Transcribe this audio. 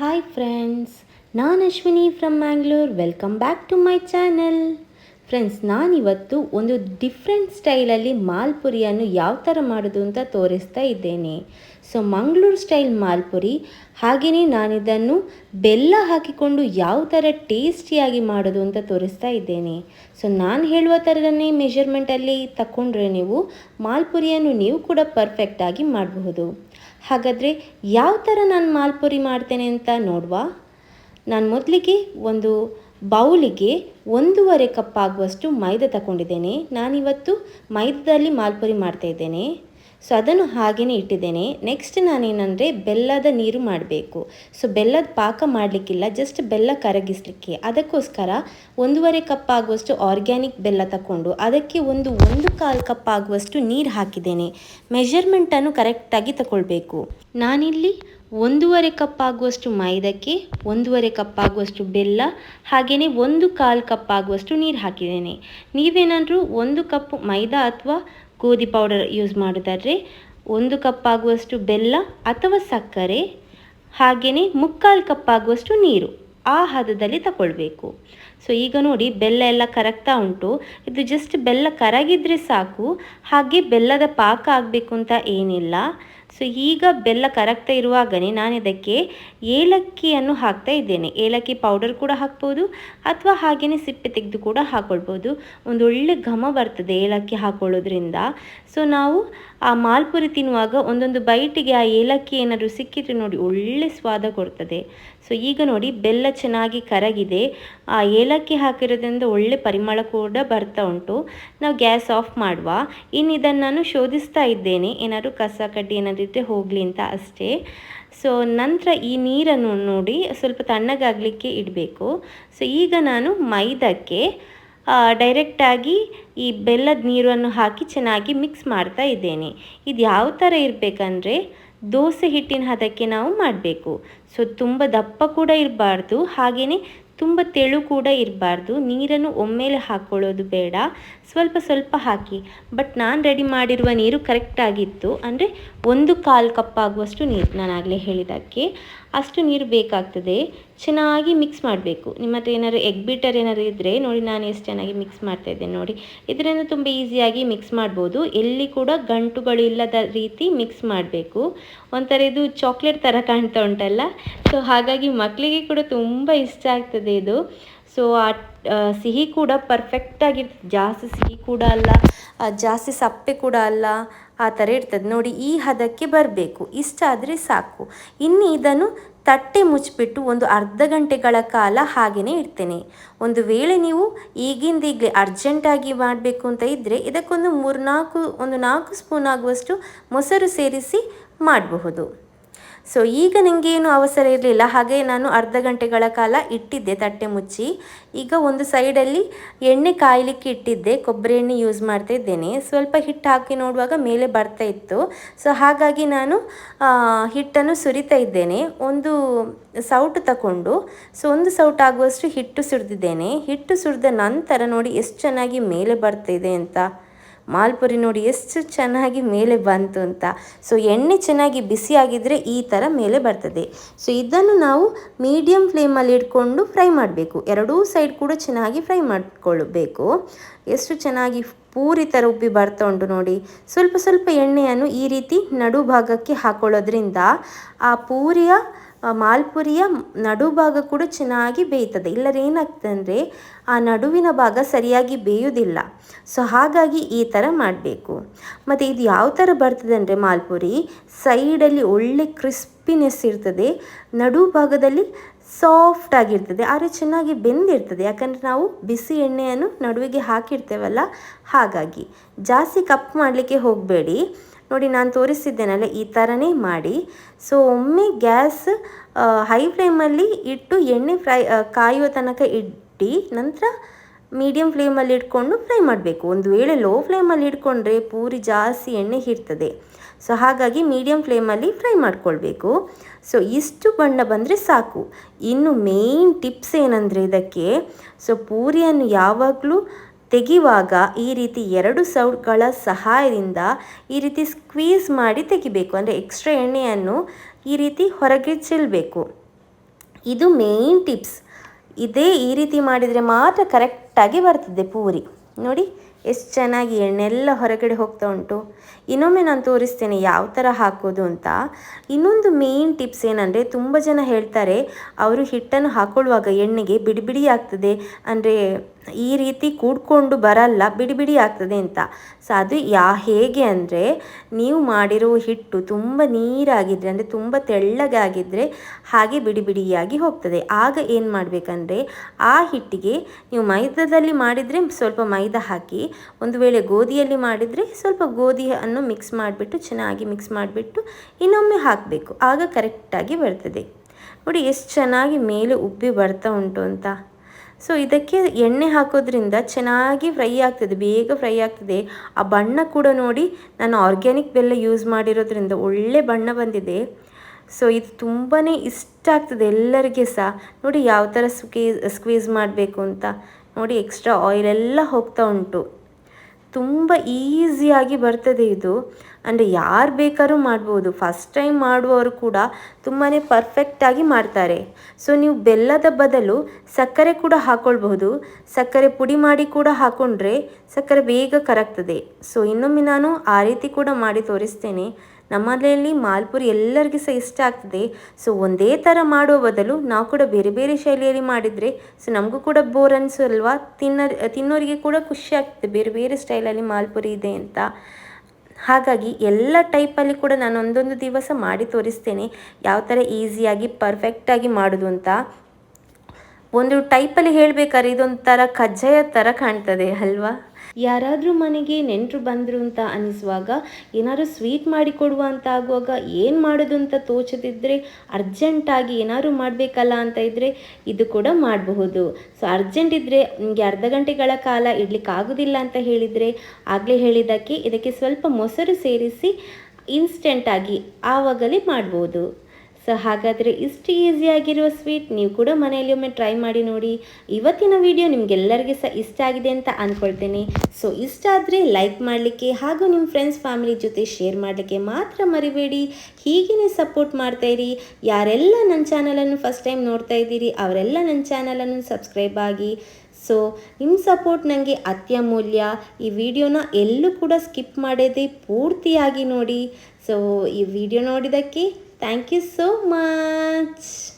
Hi friends ನಾನು Ashwini from Mangalore welcome back to my channel friends ನಾನಿವತ್ತು ಒಂದು different ಸ್ಟೈಲಲ್ಲಿ ಮಾಲ್ಪುರಿಯನ್ನು ಯಾವ ಥರ ಮಾಡೋದು ಅಂತ ತೋರಿಸ್ತಾ ಇದ್ದೇನೆ. ಸೊ ಮಂಗಳೂರು ಸ್ಟೈಲ್ ಮಾಲ್ಪುರಿ ಹಾಗೆಯೇ ನಾನಿದನ್ನು ಬೆಲ್ಲ ಹಾಕಿಕೊಂಡು ಯಾವ ಥರ ಟೇಸ್ಟಿಯಾಗಿ ಮಾಡೋದು ಅಂತ ತೋರಿಸ್ತಾ ಇದ್ದೇನೆ. ಸೊ ನಾನು ಹೇಳುವ ಥರದನ್ನೇ ಮೆಷರ್ಮೆಂಟಲ್ಲಿ ತಗೊಂಡ್ರೆ ನೀವು ಮಾಲ್ಪುರಿಯನ್ನು ನೀವು ಕೂಡ ಪರ್ಫೆಕ್ಟಾಗಿ ಮಾಡಬಹುದು. ಹಾಗಾದರೆ ಯಾವ ಥರ ನಾನು ಮಾಲ್ಪುರಿ ಮಾಡ್ತೇನೆ ಅಂತ ನೋಡುವ? ನಾನು ಮೊದಲಿಗೆ ಒಂದು ಬೌಲಿಗೆ ಒಂದೂವರೆ ಕಪ್ ಆಗುವಷ್ಟು ಮೈದಾ ತಗೊಂಡಿದ್ದೇನೆ ನಾನಿವತ್ತು ಮೈದಾದಲ್ಲಿ ಮಾಲ್ಪುರಿ ಮಾಡ್ತಾ ಇದ್ದೇನೆ. ಸೊ ಅದನ್ನು ಹಾಗೆಯೇ ಇಟ್ಟಿದ್ದೇನೆ. ನೆಕ್ಸ್ಟ್ ನಾನೇನಂದರೆ ಬೆಲ್ಲದ ನೀರು ಮಾಡಬೇಕು. ಸೊ ಬೆಲ್ಲದ ಪಾಕ ಮಾಡಲಿಕ್ಕಿಲ್ಲ ಜಸ್ಟ್ ಬೆಲ್ಲ ಕರಗಿಸಲಿಕ್ಕೆ. ಅದಕ್ಕೋಸ್ಕರ ಒಂದೂವರೆ ಕಪ್ ಆಗುವಷ್ಟು ಆರ್ಗ್ಯಾನಿಕ್ ಬೆಲ್ಲ ತಗೊಂಡು ಅದಕ್ಕೆ ಒಂದು ಒಂದು ಕಾಲು ಕಪ್ ಆಗುವಷ್ಟು ನೀರು ಹಾಕಿದ್ದೇನೆ. ಮೆಷರ್ಮೆಂಟನ್ನು ಕರೆಕ್ಟಾಗಿ ತಗೊಳ್ಬೇಕು ನಾನಿಲ್ಲಿ ಒಂದೂವರೆ ಕಪ್ ಆಗುವಷ್ಟು ಮೈದಕ್ಕೆ, ಒಂದೂವರೆ ಕಪ್ ಆಗುವಷ್ಟು ಬೆಲ್ಲ ಹಾಗೆಯೇ ಒಂದು ಕಾಲು ಕಪ್ ಆಗುವಷ್ಟು ನೀರು ಹಾಕಿದ್ದೇನೆ. ನೀವೇನಾದರೂ ಒಂದು ಕಪ್ ಮೈದಾ ಅಥವಾ ಗೋಧಿ ಪೌಡರ್ ಯೂಸ್ ಮಾಡೋದಾದರೆ ಒಂದು ಕಪ್ ಆಗುವಷ್ಟು ಬೆಲ್ಲ ಅಥವಾ ಸಕ್ಕರೆ ಹಾಗೆಯೇ ಮುಕ್ಕಾಲು ಕಪ್ ಆಗುವಷ್ಟು ನೀರು ಆ ಹದದಲ್ಲಿ ತಗೊಳ್ಬೇಕು ಸೊ ಈಗ ನೋಡಿ ಬೆಲ್ಲ ಎಲ್ಲ ಕರಗ್ತಾ ಉಂಟು. ಇದು ಜಸ್ಟ್ ಬೆಲ್ಲ ಕರಗಿದ್ರೆ ಸಾಕು. ಹಾಗೆ ಬೆಲ್ಲದ ಪಾಕ ಆಗಬೇಕು ಅಂತ ಏನಿಲ್ಲ. ಸೊ ಈಗ ಬೆಲ್ಲ ಕರಗ್ತಾ ಇರುವಾಗಲೇ ನಾನು ಇದಕ್ಕೆ ಏಲಕ್ಕಿಯನ್ನು ಹಾಕ್ತಾ ಇದ್ದೇನೆ. ಏಲಕ್ಕಿ ಪೌಡರ್ ಕೂಡ ಹಾಕ್ಬೋದು ಅಥವಾ ಹಾಗೇ ಸಿಪ್ಪೆ ತೆಗೆದು ಕೂಡ ಹಾಕ್ಕೊಳ್ಬೋದು ಒಂದು ಒಳ್ಳೆ ಘಮ ಬರ್ತದೆ ಏಲಕ್ಕಿ ಹಾಕೊಳ್ಳೋದ್ರಿಂದ. ಸೊ ನಾವು ಆ ಮಾಲ್ಪುರಿ ತಿನ್ನುವಾಗ ಒಂದೊಂದು ಬೈಟಿಗೆ ಆ ಏಲಕ್ಕಿ ಏನಾದರೂ ಸಿಕ್ಕಿದ್ರೆ ನೋಡಿ ಒಳ್ಳೆ ಸ್ವಾದ ಕೊಡ್ತದೆ. ಸೊ ಈಗ ನೋಡಿ ಬೆಲ್ಲ ಚೆನ್ನಾಗಿ ಕರಗಿದೆ. ಆ ಏಲಕ್ಕಿ ಹಾಕಿರೋದ್ರಿಂದ ಒಳ್ಳೆ ಪರಿಮಳ ಕೂಡ ಬರ್ತಾ ಉಂಟು. ನಾವು ಗ್ಯಾಸ್ ಆಫ್ ಮಾಡುವ. ಇನ್ನು ಇದನ್ನು ನಾನು ಶೋಧಿಸ್ತಾ ಇದ್ದೇನೆ. ಏನಾದರೂ ಕಸ ಕಡ್ಡಿ ಏನಾದರೂ ಇದ್ದರೆ ಹೋಗಲಿ ಅಂತ ಅಷ್ಟೇ. ಸೊ ನಂತರ ಈ ನೀರನ್ನು ನೋಡಿ ಸ್ವಲ್ಪ ತಣ್ಣಗಾಗಲಿಕ್ಕೆ ಇಡಬೇಕು. ಸೊ ಈಗ ನಾನು ಮೈದಕ್ಕೆ ಡೈರೆಕ್ಟಾಗಿ ಈ ಬೆಲ್ಲದ ನೀರನ್ನು ಹಾಕಿ ಚೆನ್ನಾಗಿ ಮಿಕ್ಸ್ ಮಾಡ್ತಾ ಇದ್ದೇನೆ. ಇದು ಯಾವ ಥರ ಇರಬೇಕಂದ್ರೆ ದೋಸೆ ಹಿಟ್ಟಿನ ಹದಕ್ಕೆ ನಾವು ಮಾಡಬೇಕು. ಸೊ ತುಂಬ ದಪ್ಪ ಕೂಡ ಇರಬಾರ್ದು. ಹಾಗೆಯೇ ತುಂಬ ತೆಳು ಕೂಡ ಇರಬಾರ್ದು. ನೀರನ್ನು ಒಮ್ಮೆಲೆ ಹಾಕ್ಕೊಳ್ಳೋದು ಬೇಡ. ಸ್ವಲ್ಪ ಸ್ವಲ್ಪ ಹಾಕಿ. ಬಟ್ ನಾನು ರೆಡಿ ಮಾಡಿರುವ ನೀರು ಕರೆಕ್ಟಾಗಿತ್ತು ಅಂದರೆ ಒಂದು ಕಾಲು ಕಪ್ ಆಗುವಷ್ಟು ನೀರು ನಾನಾಗಲೇ ಹೇಳಿದ್ದಕ್ಕೆ ಅಷ್ಟು ನೀರು ಬೇಕಾಗ್ತದೆ. ಚೆನ್ನಾಗಿ ಮಿಕ್ಸ್ ಮಾಡಬೇಕು. ನಿಮ್ಮ ಹತ್ರ ಏನಾದ್ರು ಎಗ್ ಬೀಟರ್ ಏನಾದ್ರು ಇದ್ದರೆ ನೋಡಿ ನಾನು ಎಷ್ಟು ಚೆನ್ನಾಗಿ ಮಿಕ್ಸ್ ಮಾಡ್ತಾ ಇದ್ದೇನೆ ನೋಡಿ. ಇದರಿಂದ ತುಂಬ ಈಸಿಯಾಗಿ ಮಿಕ್ಸ್ ಮಾಡ್ಬೋದು. ಎಲ್ಲಿ ಕೂಡ ಗಂಟುಗಳು ಇಲ್ಲದ ರೀತಿ ಮಿಕ್ಸ್ ಮಾಡಬೇಕು. ಒಂಥರ ಇದು ಚಾಕ್ಲೇಟ್ ಥರ ಕಾಣ್ತಾ ಉಂಟಲ್ಲ. ಸೊ ಹಾಗಾಗಿ ಮಕ್ಕಳಿಗೆ ಕೂಡ ತುಂಬ ಇಷ್ಟ ಆಗ್ತದೆ ಇದು. ಸೊ ಆ ಸಿಹಿ ಕೂಡ ಪರ್ಫೆಕ್ಟಾಗಿರ್ತದೆ ಜಾಸ್ತಿ ಸಿಹಿ ಕೂಡ ಅಲ್ಲ ಜಾಸ್ತಿ ಸಪ್ಪೆ ಕೂಡ ಅಲ್ಲ ಆ ಥರ ಇರ್ತದೆ. ನೋಡಿ, ಈ ಹದಕ್ಕೆ ಬರಬೇಕು. ಇಷ್ಟಾದರೆ ಸಾಕು. ಇನ್ನು ಇದನ್ನು ತಟ್ಟೆ ಮುಚ್ಚಿಬಿಟ್ಟು ಒಂದು ಅರ್ಧ ಗಂಟೆಗಳ ಕಾಲ ಹಾಗೆಯೇ ಇಡ್ತೇನೆ. ಒಂದು ವೇಳೆ ನೀವು ಈಗಿಂದೀಗಲೇ ಅರ್ಜೆಂಟಾಗಿ ಮಾಡಬೇಕು ಅಂತ ಇದ್ದರೆ ಇದಕ್ಕೊಂದು ಮೂರು ನಾಲ್ಕು ಒಂದು ನಾಲ್ಕು ಸ್ಪೂನ್ ಆಗುವಷ್ಟು ಮೊಸರು ಸೇರಿಸಿ ಮಾಡಬಹುದು. ಸೊ ಈಗ ನಿಮಗೇನು ಅವಸರ ಇರಲಿಲ್ಲ, ಹಾಗೆ ನಾನು ಅರ್ಧ ಗಂಟೆಗಳ ಕಾಲ ಇಟ್ಟಿದ್ದೆ ತಟ್ಟೆ ಮುಚ್ಚಿ. ಈಗ ಒಂದು ಸೈಡಲ್ಲಿ ಎಣ್ಣೆ ಕಾಯಲಿಕ್ಕೆ ಇಟ್ಟಿದ್ದೆ, ಕೊಬ್ಬರಿ ಎಣ್ಣೆ ಯೂಸ್ ಮಾಡ್ತಾ ಇದ್ದೇನೆ. ಸ್ವಲ್ಪ ಹಿಟ್ಟು ಹಾಕಿ ನೋಡುವಾಗ ಮೇಲೆ ಬರ್ತಾ ಇತ್ತು. ಸೊ ಹಾಗಾಗಿ ನಾನು ಹಿಟ್ಟನ್ನು ಸುರಿತಾ ಇದ್ದೇನೆ. ಒಂದು ಸೌಟು ತಗೊಂಡು ಸೊ ಒಂದು ಸೌಟ್ ಆಗುವಷ್ಟು ಹಿಟ್ಟು ಸುರಿದಿದ್ದೇನೆ. ಹಿಟ್ಟು ಸುರಿದ ನಂತರ ನೋಡಿ ಎಷ್ಟು ಚೆನ್ನಾಗಿ ಮೇಲೆ ಬರ್ತಾ ಇದೆ ಅಂತ. ಮಾಲ್ಪುರಿ ನೋಡಿ ಎಷ್ಟು ಚೆನ್ನಾಗಿ ಮೇಲೆ ಬಂತು ಅಂತ. ಸೊ ಎಣ್ಣೆ ಚೆನ್ನಾಗಿ ಬಿಸಿ ಬಿಸಿಯಾಗಿದ್ದರೆ ಈ ಥರ ಮೇಲೆ ಬರ್ತದೆ. ಸೊ ಇದನ್ನು ನಾವು ಮೀಡಿಯಂ ಫ್ಲೇಮಲ್ಲಿ ಇಟ್ಕೊಂಡು ಫ್ರೈ ಮಾಡಬೇಕು. ಎರಡೂ ಸೈಡ್ ಕೂಡ ಚೆನ್ನಾಗಿ ಫ್ರೈ ಮಾಡಿಕೊಳ್ಬೇಕು. ಎಷ್ಟು ಚೆನ್ನಾಗಿ ಪೂರಿ ಥರ ಉಬ್ಬಿ ಬರ್ತಾ ಉಂಟು ನೋಡಿ. ಸ್ವಲ್ಪ ಸ್ವಲ್ಪ ಎಣ್ಣೆಯನ್ನು ಈ ರೀತಿ ನಡು ಭಾಗಕ್ಕೆ ಹಾಕೊಳ್ಳೋದ್ರಿಂದ ಆ ಪೂರಿಯ ಮಾಲ್ಪುರಿಯ ನಡುಭಾಗ ಕೂಡ ಚೆನ್ನಾಗಿ ಬೇಯ್ತದೆ. ಇಲ್ಲದ್ರೆ ಏನಾಗ್ತದೆ ಅಂದರೆ ಆ ನಡುವಿನ ಭಾಗ ಸರಿಯಾಗಿ ಬೇಯುವುದಿಲ್ಲ ಸೊ ಹಾಗಾಗಿ ಈ ಥರ ಮಾಡಬೇಕು. ಮತ್ತು ಇದು ಯಾವ ಥರ ಬರ್ತದೆ ಅಂದರೆ ಮಾಲ್ಪುರಿ? ಸೈಡಲ್ಲಿ ಒಳ್ಳೆ ಕ್ರಿಸ್ಪಿನೆಸ್ ಇರ್ತದೆ. ನಡು ಭಾಗದಲ್ಲಿ ಸಾಫ್ಟ್ ಆಗಿರ್ತದೆ. ಆದರೆ ಚೆನ್ನಾಗಿ ಬೆಂದಿರ್ತದೆ. ಯಾಕಂದರೆ ನಾವು ಬಿಸಿ ಎಣ್ಣೆಯನ್ನು ನಡುವಿಗೆ ಹಾಕಿರ್ತೇವಲ್ಲ, ಹಾಗಾಗಿ. ಜಾಸ್ತಿ ಕಪ್ ಮಾಡಲಿಕ್ಕೆ ಹೋಗಬೇಡಿ. ನೋಡಿ, ನಾನು ತೋರಿಸಿದ್ದೇನಲ್ಲ, ಈ ಥರನೇ ಮಾಡಿ. ಸೊ ಒಮ್ಮೆ ಗ್ಯಾಸ್ ಹೈ ಫ್ಲೇಮಲ್ಲಿ ಇಟ್ಟು ಎಣ್ಣೆ ಫ್ರೈ ಕಾಯುವ ತನಕ ಇಟ್ಟು ನಂತರ ಮೀಡಿಯಮ್ ಫ್ಲೇಮಲ್ಲಿ ಇಟ್ಕೊಂಡು ಫ್ರೈ ಮಾಡಬೇಕು. ಒಂದು ವೇಳೆ ಲೋ ಫ್ಲೇಮಲ್ಲಿ ಇಟ್ಕೊಂಡ್ರೆ ಪೂರಿ ಜಾಸ್ತಿ ಎಣ್ಣೆ ಹಿಡ್ತದೆ ಸೊ, ಹಾಗಾಗಿ ಮೀಡಿಯಮ್ ಫ್ಲೇಮಲ್ಲಿ ಫ್ರೈ ಮಾಡ್ಕೊಳ್ಬೇಕು. ಸೊ, ಇಷ್ಟು ಬಣ್ಣ ಬಂದರೆ ಸಾಕು. ಇನ್ನು ಮೇಯ್ನ್ ಟಿಪ್ಸ್ ಏನಂದರೆ ಇದಕ್ಕೆ, ಸೊ, ಪೂರಿಯನ್ನು ಯಾವಾಗಲೂ ತೆಗೆಯುವಾಗ ಈ ರೀತಿ ಎರಡು ಸೌಟ್ಗಳ ಸಹಾಯದಿಂದ ಈ ರೀತಿ ಸ್ಕ್ವೀಸ್ ಮಾಡಿ ತೆಗಿಬೇಕು. ಅಂದರೆ ಎಕ್ಸ್ಟ್ರಾ ಎಣ್ಣೆಯನ್ನು ಈ ರೀತಿ ಹೊರಗೆ ಚೆಲ್ಲಬೇಕು ಇದು ಮೇಯ್ನ್ ಟಿಪ್ಸ್. ಇದೇ ಈ ರೀತಿ ಮಾಡಿದರೆ ಮಾತ್ರ ಕರೆಕ್ಟಾಗಿ ಬರ್ತದೆ ಪೂರಿ. ನೋಡಿ, ಎಷ್ಟು ಚೆನ್ನಾಗಿ ಎಣ್ಣೆಲ್ಲ ಹೊರಗಡೆ ಹೋಗ್ತಾ ಉಂಟು. ಇನ್ನೊಮ್ಮೆ ನಾನು ತೋರಿಸ್ತೇನೆ ಯಾವ ಥರ ಹಾಕೋದು ಅಂತ. ಇನ್ನೊಂದು ಮೇಯ್ನ್ ಟಿಪ್ಸ್ ಏನಂದರೆ, ತುಂಬ ಜನ ಹೇಳ್ತಾರೆ, ಅವರು ಹಿಟ್ಟನ್ನು ಹಾಕೊಳ್ಳುವಾಗ ಎಣ್ಣೆಗೆ ಬಿಡಿ ಬಿಡಿ ಆಗ್ತದೆ. ಅಂದರೆ ಈ ರೀತಿ ಕೂಡ್ಕೊಂಡು ಬರಲ್ಲ, ಬಿಡಿ ಬಿಡಿ ಆಗ್ತದೆ ಅಂತ. ಸೊ ಅದು ಯಾ ಹೇಗೆ ಅಂದರೆ, ನೀವು ಮಾಡಿರೋ ಹಿಟ್ಟು ತುಂಬ ನೀರಾಗಿದ್ದರೆ ಅಂದರೆ ತುಂಬ ತೆಳ್ಳಗಾಗಿದ್ದರೆ ಹಾಗೆ ಬಿಡಿ ಬಿಡಿಯಾಗಿ ಹೋಗ್ತದೆ. ಆಗ ಏನು ಮಾಡಬೇಕಂದ್ರೆ, ಆ ಹಿಟ್ಟಿಗೆ ನೀವು ಮೈದಾದಲ್ಲಿ ಮಾಡಿದರೆ ಸ್ವಲ್ಪ ಮೈದಾ ಹಾಕಿ, ಒಂದು ವೇಳೆ ಗೋಧಿಯಲ್ಲಿ ಮಾಡಿದರೆ ಸ್ವಲ್ಪ ಗೋಧಿಯನ್ನು ಮಿಕ್ಸ್ ಮಾಡಿಬಿಟ್ಟು, ಚೆನ್ನಾಗಿ ಮಿಕ್ಸ್ ಮಾಡಿಬಿಟ್ಟು ಇನ್ನೊಮ್ಮೆ ಹಾಕಬೇಕು. ಆಗ ಕರೆಕ್ಟಾಗಿ ಬರ್ತದೆ. ನೋಡಿ, ಎಷ್ಟು ಚೆನ್ನಾಗಿ ಮೇಲೆ ಉಬ್ಬಿ ಬರ್ತಾ ಉಂಟು ಅಂತ. ಸೊ ಇದಕ್ಕೆ ಎಣ್ಣೆ ಹಾಕೋದ್ರಿಂದ ಚೆನ್ನಾಗಿ ಫ್ರೈ ಆಗ್ತದೆ, ಬೇಗ ಫ್ರೈ ಆಗ್ತದೆ. ಆ ಬಣ್ಣ ಕೂಡ ನೋಡಿ ನಾನು ಆರ್ಗ್ಯಾನಿಕ್ ಬೆಲ್ಲ ಯೂಸ್ ಮಾಡಿರೋದ್ರಿಂದ ಒಳ್ಳೆ ಬಣ್ಣ ಬಂದಿದೆ. ಸೊ ಇದು ತುಂಬಾ ಇಷ್ಟ ಆಗ್ತದೆ ಎಲ್ಲರಿಗೆ ಸಹ. ನೋಡಿ ಯಾವ ಥರ ಸ್ಕೀ ಸ್ಕ್ವೀಸ್ ಮಾಡಬೇಕು ಅಂತ. ನೋಡಿ ಎಕ್ಸ್ಟ್ರಾ ಆಯಿಲೆಲ್ಲ ಹೋಗ್ತಾ ಉಂಟು. ತುಂಬ ಈಸಿಯಾಗಿ ಬರ್ತದೆ ಇದು. ಅಂದರೆ ಯಾರು ಬೇಕಾದ್ರೂ ಮಾಡ್ಬೋದು. ಫಸ್ಟ್ ಟೈಮ್ ಮಾಡುವವರು ಕೂಡ ತುಂಬಾ ಪರ್ಫೆಕ್ಟಾಗಿ ಮಾಡ್ತಾರೆ. ಸೊ ನೀವು ಬೆಲ್ಲದ ಬದಲು ಸಕ್ಕರೆ ಕೂಡ ಹಾಕ್ಕೊಳ್ಬಹುದು ಸಕ್ಕರೆ ಪುಡಿ ಮಾಡಿ ಕೂಡ ಹಾಕ್ಕೊಂಡ್ರೆ ಸಕ್ಕರೆ ಬೇಗ ಕರಗ್ತದೆ. ಸೊ ಇನ್ನೊಮ್ಮೆ ನಾನು ಆ ರೀತಿ ಕೂಡ ಮಾಡಿ ತೋರಿಸ್ತೇನೆ. ನಮ್ಮನೆಯಲ್ಲಿ ಮಾಲ್ಪುರಿ ಎಲ್ಲರಿಗೂ ಸಹ ಇಷ್ಟ ಆಗ್ತದೆ. ಸೊ ಒಂದೇ ಥರ ಮಾಡುವ ಬದಲು ನಾವು ಕೂಡ ಬೇರೆ ಬೇರೆ ಶೈಲಿಯಲ್ಲಿ ಮಾಡಿದರೆ ಸೊ ನಮಗೂ ಕೂಡ ಬೋರ್ ಅನಿಸಲ್ವಾ ತಿನ್ನ, ತಿನ್ನೋರಿಗೆ ಕೂಡ ಖುಷಿ ಆಗ್ತದೆ. ಬೇರೆ ಬೇರೆ ಸ್ಟೈಲಲ್ಲಿ ಮಾಲ್ಪುರಿ ಇದೆ ಅಂತ. ಹಾಗಾಗಿ ಎಲ್ಲ ಟೈಪಲ್ಲಿ ಕೂಡ ನಾನು ಒಂದೊಂದು ದಿವಸ ಮಾಡಿ ತೋರಿಸ್ತೇನೆ. ಯಾವ ಥರ ಈಸಿಯಾಗಿ, ಪರ್ಫೆಕ್ಟಾಗಿ ಮಾಡೋದು ಅಂತ. ಒಂದು ಟೈಪಲ್ಲಿ ಹೇಳಬೇಕಾದ್ರೆ ಇದೊಂಥರ ಕಜ್ಜಾಯ ಥರ ಕಾಣ್ತದೆ ಅಲ್ವಾ? ಯಾರಾದರೂ ಮನೆಗೆ ನೆಂಟರು ಬಂದರು ಅಂತ ಅನಿಸುವಾಗ ಏನಾದರೂ ಸ್ವೀಟ್ ಮಾಡಿಕೊಡುವ ಅಂತ ಆಗುವಾಗ ಏನು ಮಾಡೋದು ಅಂತ ತೋಚದಿದ್ದರೆ ಅರ್ಜೆಂಟಾಗಿ ಏನಾದರೂ ಮಾಡಬೇಕಲ್ಲ ಅಂತ ಇದ್ದರೆ ಇದು ಕೂಡ ಮಾಡಬಹುದು. ಸೊ ಅರ್ಜೆಂಟ್ ಇದ್ದರೆ ನಿಮಗೆ ಅರ್ಧ ಗಂಟೆಗಳ ಕಾಲ ಇಡ್ಲಿಕ್ಕೆ ಆಗೋದಿಲ್ಲ ಅಂತ ಹೇಳಿದರೆ, ಆಗಲೇ ಹೇಳಿದ್ದಕ್ಕೆ ಇದಕ್ಕೆ ಸ್ವಲ್ಪ ಮೊಸರು ಸೇರಿಸಿ ಇನ್ಸ್ಟೆಂಟಾಗಿ ಆವಾಗಲೇ ಮಾಡ್ಬೋದು. ಸೊ ಹಾಗಾದರೆ ಇಷ್ಟು ಈಸಿಯಾಗಿರುವ ಸ್ವೀಟ್ ನೀವು ಕೂಡ ಮನೆಯಲ್ಲಿ ಒಮ್ಮೆ ಟ್ರೈ ಮಾಡಿ ನೋಡಿ. ಇವತ್ತಿನ ವಿಡಿಯೋ ನಿಮಗೆಲ್ಲರಿಗೆ ಸಹ ಇಷ್ಟ ಆಗಿದೆ ಅಂತ ಅಂದ್ಕೊಳ್ತೇನೆ ಸೊ ಇಷ್ಟ ಆದರೆ ಲೈಕ್ ಮಾಡಲಿಕ್ಕೆ ಹಾಗೂ ನಿಮ್ಮ ಫ್ರೆಂಡ್ಸ್ ಫ್ಯಾಮಿಲಿ ಜೊತೆ ಶೇರ್ ಮಾಡಲಿಕ್ಕೆ ಮಾತ್ರ ಮರಿಬೇಡಿ. ಹೀಗೇ ಸಪೋರ್ಟ್ ಮಾಡ್ತಾಯಿರಿ ಯಾರೆಲ್ಲ ನನ್ನ ಚಾನಲನ್ನು ಫಸ್ಟ್ ಟೈಮ್ ನೋಡ್ತಾ ಇದ್ದೀರಿ, ಅವರೆಲ್ಲ ನನ್ನ ಚಾನಲನ್ನು ಸಬ್ಸ್ಕ್ರೈಬ್ ಆಗಿ. ಸೊ ನಿಮ್ಮ ಸಪೋರ್ಟ್ ನನಗೆ ಅತ್ಯಮೂಲ್ಯ. ಈ ವಿಡಿಯೋನ ಎಲ್ಲೂ ಕೂಡ ಸ್ಕಿಪ್ ಮಾಡದೆ ಪೂರ್ತಿಯಾಗಿ ನೋಡಿ. ಸೊ ಈ ವಿಡಿಯೋ ನೋಡಿದ್ದಕ್ಕೆ Thank you so much.